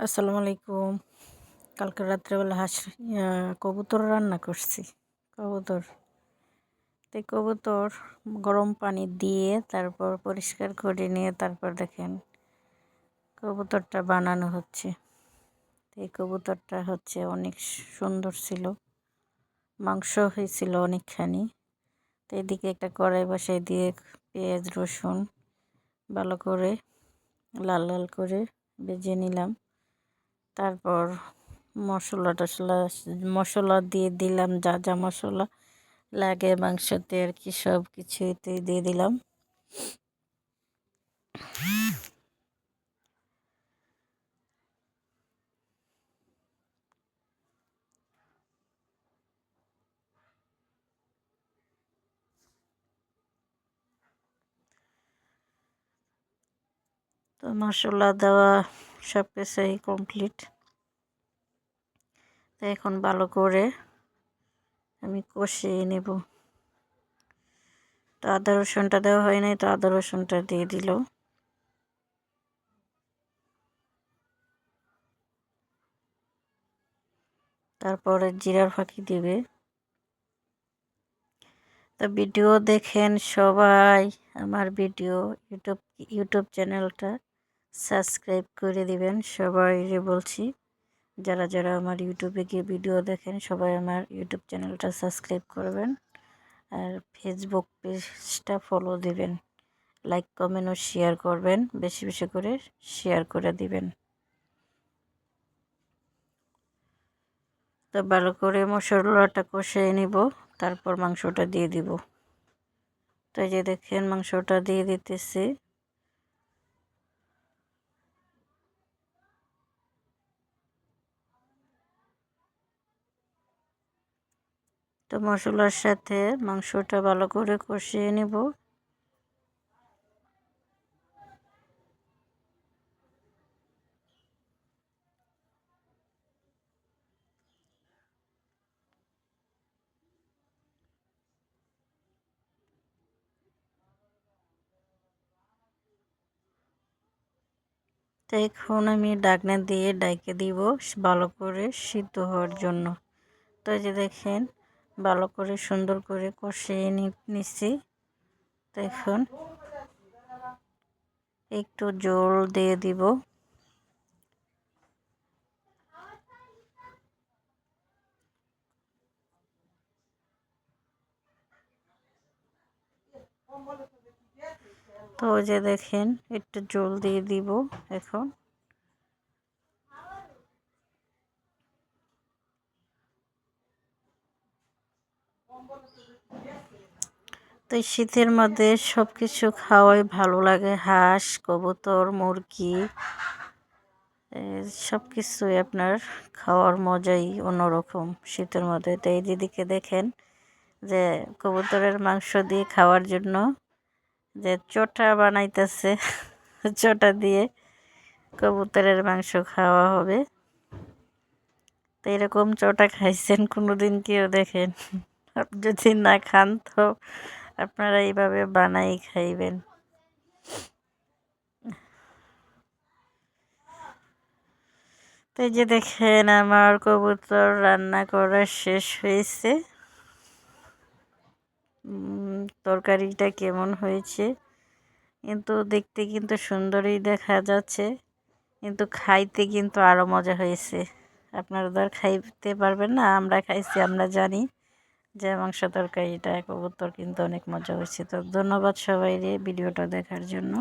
আসসালামু আলাইকুম। কালকে রাত্রেবেলা হাঁস কবুতর রান্না করছি। কবুতর। তো কবুতর গরম পানি দিয়ে তারপর পরিষ্কার করে নিয়ে তারপর দেখেন কবুতরটা বানানো হচ্ছে। এই কবুতরটা হচ্ছে অনেক সুন্দর ছিল। মাংস হয়েছিল অনেকখানি। তো এদিকে একটা কড়াই বসাই দিয়ে পেঁয়াজ, রসুন ভালো করে লাল লাল করে ভেজে নিলাম। তারপর মশলা টশলা মশলা দিয়ে দিলাম যা যা মশলা, লাগে মাংসতে আর কি সব কিছুতে দিয়ে দিলাম। তো মশলা দেওয়া সব কিছুই কমপ্লিট তো এখন ভালো করে আমি কষিয়ে নেব। তো আদা রসুনটা দেওয়া হয় নাই, তো আদা রসুনটা দিয়ে দিল। তারপরে জিরার ফাঁকি দিবে। তো ভিডিও দেখেন সবাই, আমার ভিডিও, ইউটিউব ইউটিউব চ্যানেলটা। সাবস্ক্রাইব করে দিবেন। সবাই বলছি, যারা যারা আমার ইউটিউবে গিয়ে ভিডিও দেখেন, সবাই আমার ইউটিউব চ্যানেলটা সাবস্ক্রাইব করবেন। আর ফেসবুক পেজটা ফলো দিবেন। লাইক, কমেন্ট ও শেয়ার করবেন। বেশি বেশি করে শেয়ার করে দিবেন। তো ভালো করে মশলাটা কষিয়ে নিব, তারপর মাংসটা দিয়ে দিব। তো এই যে দেখেন, মাংসটা দিয়ে দিতেছি। তো মশলার সাথে মাংসটা ভালো করে কষিয়ে নেব। তো এখন আমি ডাকনা দিয়ে ডাইকে দিব ভালো করে সিদ্ধ হওয়ার জন্য। তো যে দেখেন ভালো করে সুন্দর করে কষিয়ে নিচ্ছি। দেখুন। একটু জল দিয়ে দিব। তো যে দেখেন, একটু জল দিয়ে দিব এখন। তো শীতের মধ্যে সব কিছু খাওয়াই ভালো লাগে। হাঁস, কবুতর, মুরগি সব কিছুই আপনার খাওয়ার মজাই অন্যরকম শীতের মধ্যে। তো এই দিদিকে দেখেন যে কবুতরের মাংস দিয়ে খাওয়ার জন্য যে চটা বানাইতেছে, চটা দিয়ে কবুতরের মাংস খাওয়া হবে। তো এরকম চটা খাইছেন কোনো দিন কেউ দেখেন। যদি না খান তো আপনারা এইভাবে বানাই খাইবেন। তো যে দেখেন আমার কবুতর রান্না করা শেষ হয়েছে। তরকারিটা কেমন হয়েছে? কিন্তু দেখতে কিন্তু সুন্দরই দেখা যাচ্ছে। কিন্তু খাইতে কিন্তু আরও মজা হয়েছে। আপনারা আর খাইতে পারবেন না, আমরা খাইছি, আমরা জানি। যে মাংস তরকারিটা কবুতর কিন্তু অনেক মজা হয়েছে। তো ধন্যবাদ সবাই ভিডিওটা দেখার জন্য।